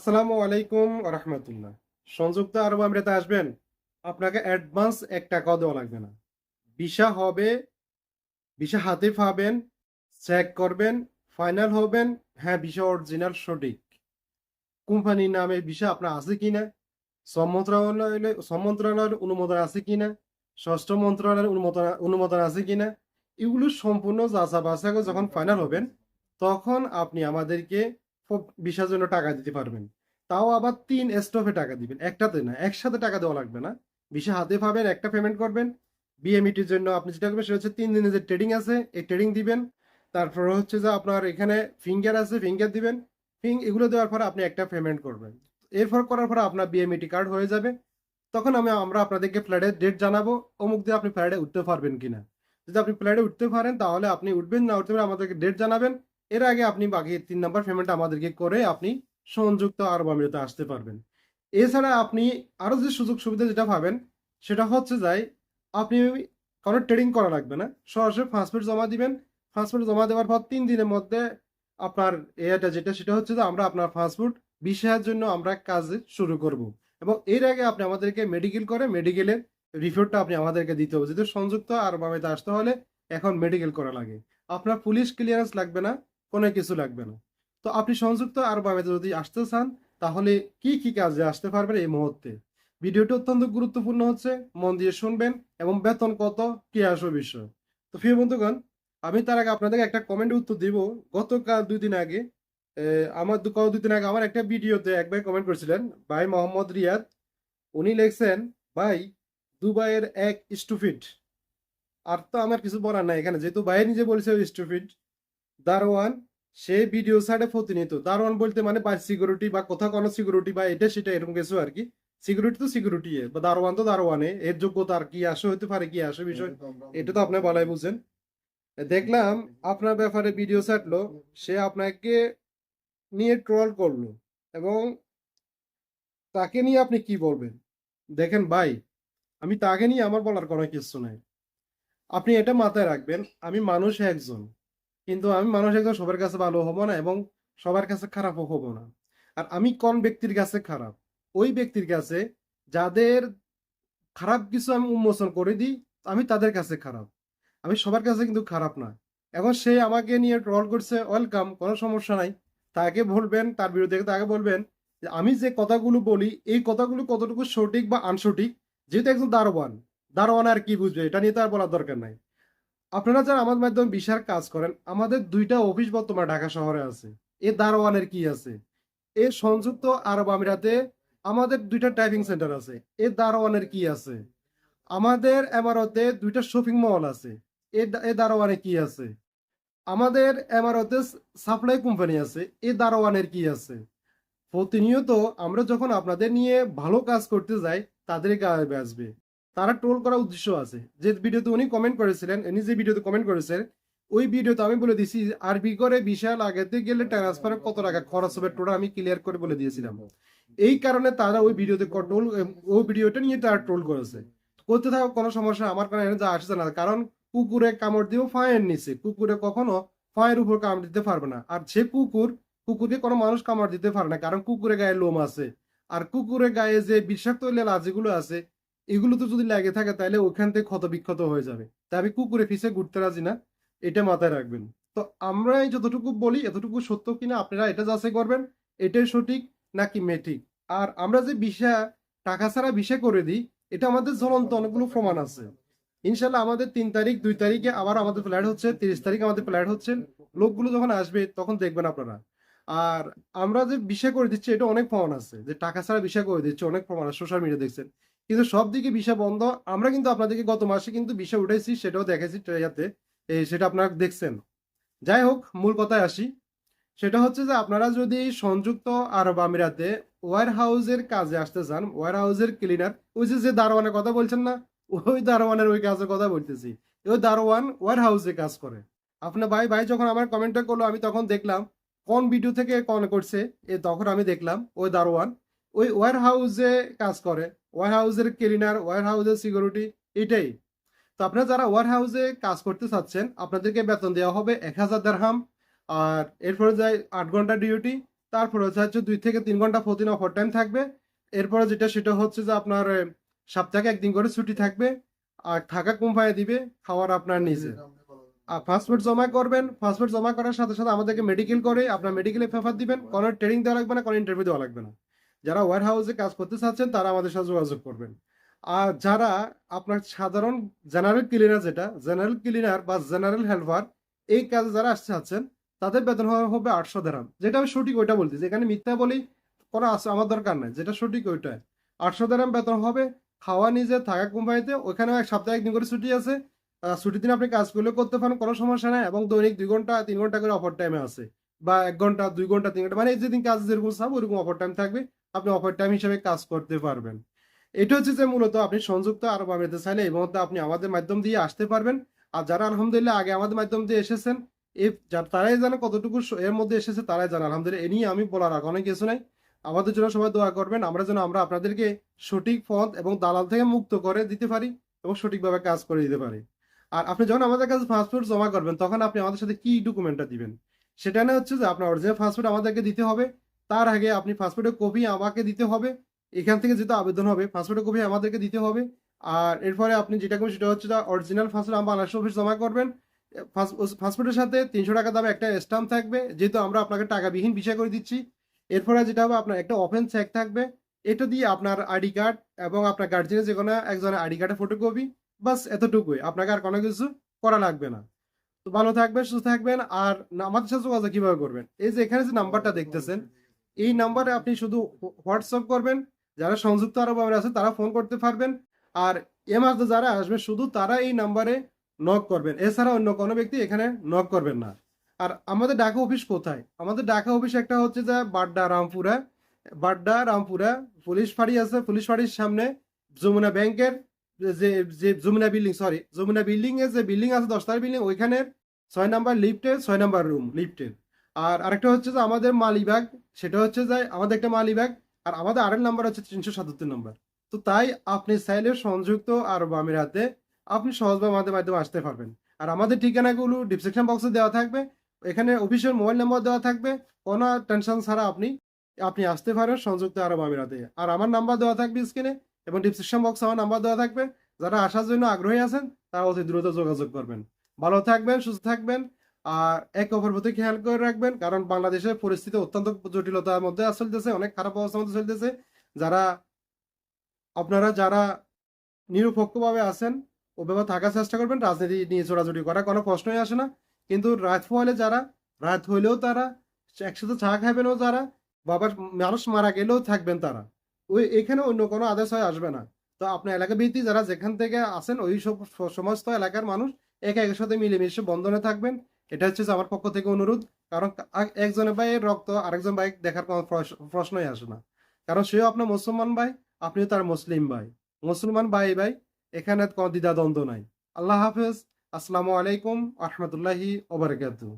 আসসালামু আলাইকুম রহমতুল্লাহ। সংযুক্ত আরব আমিরাতে আসবেন, আপনাকে অ্যাডভান্স এক টাকাও দেওয়া লাগবে না। ভিসা হবে, ভিসা হাতে পাবেন চেক করবেন ফাইনাল হবেন হ্যাঁ ভিসা অরিজিনাল সঠিক। কোম্পানির নামে ভিসা আপনার আছে কিনা? শ্রম মন্ত্রণালয় মন্ত্রণালয়ের অনুমোদন আছে কিনা? ষষ্ঠ মন্ত্রণালয়ের অনুমোদন অনুমোদন আছে কিনা? এগুলো সম্পূর্ণ যাচা বাছা করে যখন ফাইনাল হবেন, তখন আপনি আমাদেরকে ভিসার জন্য টাকা দিতে পারবেন। তাও আবার তিন স্টপে টাকা দিবেন। একটাতে না, একসাথে টাকা দেওয়া লাগবে না। ভিসা হাতে পাবেন, একটা পেমেন্ট করবেন। বিএমইটির জন্য আপনি যেটা করবেন, সেটা হচ্ছে তিন দিনের যে ট্রেডিং আছে, এই ট্রেডিং দিবেন। তারপর হচ্ছে যে আপনার এখানে ফিঙ্গার আছে ফিঙ্গার দিবেন। ফিং এগুলো দেওয়ার পর আপনি একটা পেমেন্ট করবেন। এরপর করার পর আপনার বিএমইটি কার্ড হয়ে যাবে। তখন আমি, আমরা আপনাদেরকে ফ্লাইটের ডেট জানাব, অমুক দিয়ে আপনি ফ্লাইটে উঠতে পারবেন কিনা। যদি আপনি ফ্লাইটে উঠতে পারেন, তাহলে আপনি উঠবেন, না উঠতে পারেন, আমাদেরকে ডেট জানাবেন। এর আগে আপনি বাকি তিন নাম্বার পেমেন্ট আমাদেরকে করে আপনি সংযুক্ত আরব আমিরাতে আসতে পারবেন। এছাড়া আপনি আরও যে সুযোগ সুবিধা যেটা পাবেন, সেটা হচ্ছে যাই আপনি কোনো ট্রেডিং করা লাগবে না। সরাসরি পাসপোর্ট জমা দিবেন। পাসপোর্ট জমা দেওয়ার পর তিন দিনের মধ্যে আপনার এটা যেটা, সেটা হচ্ছে যে আমরা আপনার পাসপোর্ট বিষয়ের জন্য আমরা কাজ শুরু করব। এবং এর আগে আপনি আমাদেরকে মেডিকেল করে মেডিকেলের রিপোর্টটা আপনি আমাদেরকে দিতে হবে। যেহেতু সংযুক্ত আরব আমিরাতে আসতে হলে এখন মেডিকেল করা লাগে। আপনার পুলিশ ক্লিয়ারেন্স লাগবে না। কোনো কিছু লাগবে না। তো আপনি সংযুক্ত আরব আমিরাতে যদি আসতে চান, তাহলে কি কি কাজে আসতে পারবেন এই মুহূর্তে? ভিডিওটি অত্যন্ত গুরুত্বপূর্ণ হচ্ছে, মন দিয়ে শুনবেন এবং বেতন কত, কি আসবে বিষয়। তো প্রিয় বন্ধুগণ, আমি তার আগে আপনাদের একটা কমেন্ট উত্তর দিব। গতকাল দুই দিন আগে আমার কত দুই দিন আগে আমার একটা ভিডিওতে একবার কমেন্ট করেছিলেন, ভাই মোহাম্মদ রিয়াদ। উনি লিখছেন, ভাই, দুবাইয়ের এক স্টুফিট আর তো আমার কিছু বলার নাই এখানে, যেহেতু ভাই নিজে বলেছে স্টুফিট দারোয়ান সে ভিডিও সাইডে প্রতিনিয়ত। দারোয়ান বলতে মানে বা সিকিউরিটি বা কোথাও কোনো সিকিউরিটি বা এটা সেটা এরকম কিছু আর কি। সিকিউরিটি তো সিকিউরিটি বা দারোয়ান তো দারোয়ানে। এর যোগ্যতা আর কি আসে হতে পারে কি আসে বিষয় এটা তো আপনি বলাই বুঝছেন দেখলাম আপনার ব্যাপারে ভিডিও ছাড়লো সে আপনাকে নিয়ে ট্রল করল এবং তাকে নিয়ে আপনি কি বলবেন? দেখেন ভাই আমি তাকে নিয়ে আমার বলার কোনো কিছু নাই। আপনি এটা মাথায় রাখবেন আমি মানুষ একজন। কিন্তু আমি মানুষ একজন, সবার কাছে ভালো হব না এবং সবার কাছে খারাপও হব না। আর আমি কোন ব্যক্তির কাছে খারাপ? ওই ব্যক্তির কাছে যাদের খারাপ কিছু আমি উন্মোচন করে দিই, আমি তাদের কাছে খারাপ। আমি সবার কাছে কিন্তু খারাপ না। এখন সে আমাকে নিয়ে ট্রল করছে ওয়েলকাম কোনো সমস্যা নাই। তাকে বলবেন, তার বিরুদ্ধে তাকে বলবেন যে আমি যে কথাগুলো বলি, এই কথাগুলো কতটুকু সঠিক বা আনসঠিক যেহেতু একজন দারোয়ান দারোয়ান আর কি বুঝবে? এটা নিয়ে তার বলার দরকার নাই। আপনারা যারা আমাদের মাধ্যমে বিশার কাজ করেন, আমাদের দুইটা অফিস বর্তমানে ঢাকা শহরে আছে। এ দারোয়ানের কি আছে? এ সংযুক্ত আরব আমিরাতে আমাদের দুইটা টাইপিং সেন্টার আছে। এ দারোয়ানের কি আছে? আমাদের এমারতে দুইটা শপিং মল আছে। এ এ দারোয়ানে কি আছে? আমাদের এমারতে সাপ্লাই কোম্পানি আছে। এ দারোয়ানের কি আছে? প্রতিনিয়ত আমরা যখন আপনাদের নিয়ে ভালো কাজ করতে যাই তাদের গায়ে আসবে তারা ট্রোল করার উদ্দেশ্য আছে। যে ভিডিওতে উনি কমেন্ট করেছিলেন উনি যে ভিডিওতে কমেন্ট করেছেন, ওই ভিডিওতে আমি বলে দিছি আরবি করে বিশাল আগেতে গেলে ট্রান্সফার কত টাকা খরচ হবে? টোটাল আমি ক্লিয়ার করে বলে দিয়েছিলাম। এই কারণে তারা ওই ভিডিওতে ট্রোল ওই ভিডিওটা নিয়ে তারা ট্রোল করেছে। করতে থাকা কোনো সমস্যা আমার কারণে যা আসছে না। কারণ কুকুরে কামড় দিয়েও ফায়ের নিচে কুকুরে কখনো ফায়ের উপর কামড় দিতে পারবে না। আর যে কুকুর, কুকুরকে কোনো মানুষ কামড় দিতে পারে না। কারণ কুকুরে গায়ে লোম আছে। আর কুকুরের গায়ে যে বিষাক্ত লাজিগুলো আছে এগুলো তো যদি লাগে থাকে তাহলে ওখান থেকে ক্ষত বিক্ষত হয়ে যাবে। তাই আমি কুকুরে ফিসে ঘুরতে রাজি না, এটা মাথায় রাখবেন। তো আমরা যতটুকু বলি, এতটুকু সত্য কিনা আপনারা এটা যাচাই করবেন, এটাই সঠিক নাকি মেঠিক আর আমরা যে বিষা টাকা ছাড়া বিষা করে দিই, এটা আমাদের জ্বলন্ত অনেকগুলো প্রমাণ আছে। ইনশাল্লাহ আমাদের তিন তারিখ, দুই তারিখে আবার আমাদের ফ্লাইট হচ্ছে, তিরিশ তারিখ আমাদের ফ্লাইট হচ্ছে। লোকগুলো যখন আসবে, তখন দেখবেন আপনারা। আর আমরা যে বিষয় করে দিচ্ছি, এটা অনেক প্রমাণ আছে। যে টাকা ছাড়া বিষয় করে দিচ্ছে, অনেক প্রমাণ আছে, সোশ্যাল মিডিয়া দেখছেন। কিন্তু সব দিকে ভিসা বন্ধ। আমরা কিন্তু আপনাদেরকে গত মাসে কিন্তু ভিসা উঠেছি সেটাও দেখেছি ট্রেয়াতে সেটা আপনারা দেখছেন। যাই হোক, মূল কথায় আসি। সেটা হচ্ছে যে আপনারা যদি সংযুক্ত আরব আমিরাতে ওয়ার হাউসের কাজে আসতে চান ওয়ার হাউসের ক্লিনার, ওই যে যে দারোয়ানের কথা বলছেন না, ওই দারোয়ানের ওই কাজের কথা বলতেছি। ওই দারোয়ান ওয়ার হাউসে কাজ করে। আপনার ভাই ভাই যখন আমার কমেন্টটা করল, আমি তখন দেখলাম, কোন ভিডিও থেকে কন করছে, এ তখন আমি দেখলাম, ওই দারোয়ান ওই ওয়ার হাউসে কাজ করে ওয়ার হাউসের ক্লিনার ওয়ার হাউসের সিকিউরিটি এটাই। তো আপনারা যারা ওয়ার হাউসে কাজ করতে চাচ্ছেন, আপনাদেরকে বেতন দেওয়া হবে এক হাজার দেড়হাম আর এরপরে যায় আট ঘণ্টা ডিউটি তারপরে হচ্ছে দুই থেকে তিন ঘণ্টা প্রতিদিন অফার টাইম থাকবে। এরপরে যেটা, সেটা হচ্ছে যে আপনার সপ্তাহে একদিন করে ছুটি থাকবে, আর থাকা কোম্পানি দিবে খাওয়ার আপনার নিজে। আর পাসপোর্ট জমা করবেন পাসপোর্ট জমা করার সাথে সাথে আমাদেরকে মেডিকেল করে আপনার মেডিকেলে ফেফার দিবেন, কোনো ট্রেনিং দেওয়া লাগবে না, কোনো ইন্টারভিউ দেওয়া লাগবে না। যারা ওয়ার হাউসে কাজ করতে চাচ্ছেন, তারা আমাদের সাথে যোগাযোগ করবেন। আর যারা আপনার সাধারণ জেনারেল ক্লিনার যেটা জেনারেল ক্লিনার বা জেনারেল হেল্পার এই কাজে যারা আসতে চাচ্ছেন, তাদের বেতন হবে আটশো দেরাম যেটা আমি সঠিক ওইটা বলতেছি এখানে মিথ্যা বলি কোনো আমার দরকার নাই। যেটা সঠিক ওইটাই। আটশো দেরাম বেতন হবে, খাওয়া নিজে, থাকা কোম্পানিতে, ওখানেও এক সপ্তাহে একদিন করে ছুটি আছে। ছুটির দিন আপনি কাজ করলে করতে পারেন, কোনো সমস্যা নাই, এবং দৈনিক দুই ঘণ্টা, তিন ঘণ্টা করে অফার টাইমে আছে। বা এক ঘণ্টা, দুই ঘণ্টা, তিন ঘণ্টা মানে যেদিন কাজ যেরকম চাপ, ওরকম অফার টাইম থাকবে। আপনি অফার টাইম হিসেবে কাজ করতে পারবেন। এটা হচ্ছে যে মূলত আপনি সংযুক্ত আরব আমিরাতে চাইলে এই মুহূর্তে আপনি আমাদের মাধ্যম দিয়ে আসতে পারবেন। আর যারা আলহামদুলিল্লাহ আগে আমাদের মাধ্যম দিয়ে এসেছেন তারাই জানে কতটুকু এর মধ্যে এসেছে তারাই জানে। আলহামদুলিল্লাহ, এ নিয়ে আমি বলার আর অনেক কিছু নাই। আমাদের জন্য সবাই দোয়া করবেন, আমরা যেন আমরা আপনাদেরকে সঠিক পথ এবং দালাল থেকে মুক্ত করে দিতে পারি এবং সঠিকভাবে কাজ করে দিতে পারি। আর আপনি যখন আমাদের কাছে পাসপোর্ট জমা করবেন, তখন আপনি আমাদের সাথে কি ডকুমেন্টটা দিবেন? সেটা না হচ্ছে যে আপনার অরিজিনাল পাসপোর্ট আমাদেরকে দিতে হবে। তার আগে আপনি পাসপোর্টের কপি আমাকে দিতে হবে। এখান থেকে যেটা আবেদন হবে পাসপোর্টের কপি আমাদেরকে দিতে হবে। আর এরপরে আপনি যেটা করবেন সেটা হচ্ছে অরিজিনাল পাসপোর্ট আমার বাংলাদেশ অফিস জমা করবেন। পাসপোর্টের সাথে তিনশো টাকা দামে একটা স্টাম্প থাকবে, যেহেতু আমরা আপনাকে টাকাবিহীন বিষয় করে দিচ্ছি। এরপরে যেটা হবে, আপনার একটা ওপেন চেক থাকবে। এটা দিয়ে আপনার আইডি কার্ড এবং আপনার গার্জিয়ানের যে কোনো একজনের আইডি কার্ডের ফটোকপি বাস এতটুকুই। আপনাকে আর কোনো কিছু করা লাগবে না। তো ভালো থাকবেন, সুস্থ থাকবেন। আর আমাদের সাথে যোগাযোগ কীভাবে করবেন? এই যে এখানে যে নাম্বারটা দেখতেছেন এই নাম্বারে আপনি শুধু হোয়াটসঅ্যাপ করবেন, যারা সংযুক্ত আরব আমিরাত আছে তারা ফোন করতে পারবেন, আর এ মাসে যারা আসবে শুধু তারা এই নাম্বারে নক করবেন। এছাড়া অন্য কোনো ব্যক্তি এখানে নক করবেন না। আর আমাদের ঢাকা অফিস কোথায়? আমাদের ঢাকা অফিস একটা হচ্ছে যে বাড্ডা, রামপুরা। বাড্ডা, রামপুরা, পুলিশ ফাঁড়ি আছে, পুলিশ ফাঁড়ির সামনে যমুনা ব্যাংকের যে যে Jamuna building sorry Jamuna building এর যে বিল্ডিং আছে, দশতলা বিল্ডিং, ওইখানের ছয় নাম্বার লিফটের ছয় নাম্বার রুম লিফটের আর আরেকটা হচ্ছে যে আমাদের মালিবাগ সেটা হচ্ছে যে আমাদের একটা মালিবাগ আর আমাদের আরেক নাম্বার হচ্ছে তিনশো সাতাত্তর নাম্বার। তো তাই আপনি চাইলে সংযুক্ত আরব আমিরাতে আপনি সহজভাবে আমাদের মাধ্যমে আসতে পারবেন। আর আমাদের ঠিকানাগুলো ডিসক্রিপশন বক্সে দেওয়া থাকবে, এখানে অফিসিয়াল মোবাইল নাম্বার দেওয়া থাকবে, কোনো টেনশন ছাড়া আপনি আপনি আসতে পারেন সংযুক্ত আরব আমিরাতে। আর আমার নাম্বার দেওয়া থাকবে স্ক্রিনে এবং ডিসক্রিপশন বক্সে আমার নাম্বার দেওয়া থাকবে। যারা আসার জন্য আগ্রহী আছেন, তারা অতি দ্রুত যোগাযোগ করবেন। ভালো থাকবেন, সুস্থ থাকবেন। এক অপর প্রতি খেয়াল করে রাখবেন, কারণ বাংলাদেশের পরিস্থিতি অত্যন্ত জটিলতার মধ্যে চলতেছে, অনেক খারাপ অবস্থার মধ্যে চলতেছে। যারা, আপনারা যারা নিরপেক্ষভাবে আছেন, ওভাবে থাকার চেষ্টা করবেন, রাজনীতি নিয়ে ছোড়াছুটি করা কোনো প্রশ্নই আসে না। কিন্তু রাত হলে যারা, রাত হইলেও তারা, একসাথে চা খাবেনও যারা, বাবার মানুষ মারা গেলেও থাকবেন তারা। ওই, এখানে অন্য কোনো আদেশ হয়ে আসবে না। তো আপনার এলাকা ভিত্তিক যারা যেখান থেকে আসেন ওই সব, সমস্ত এলাকার মানুষ একে একের সাথে মিলেমিশে বন্ধনে থাকবেন। এটা হচ্ছে আমার পক্ষ থেকে অনুরোধ, কারণ একজনের ভাইয়ের রক্ত আরেকজন ভাই দেখার কোনো প্রশ্নই আসে না। কারণ সেও আপনার মুসলমান ভাই, আপনিও তার মুসলিম ভাই। মুসলমান ভাই ভাই, এখানে কোনো দ্বিধা দ্বন্দ্ব নাই। আল্লাহ হাফেজ, আসসালামু আলাইকুম, আহমতুল্লাহি, ওবরাকাতুহ।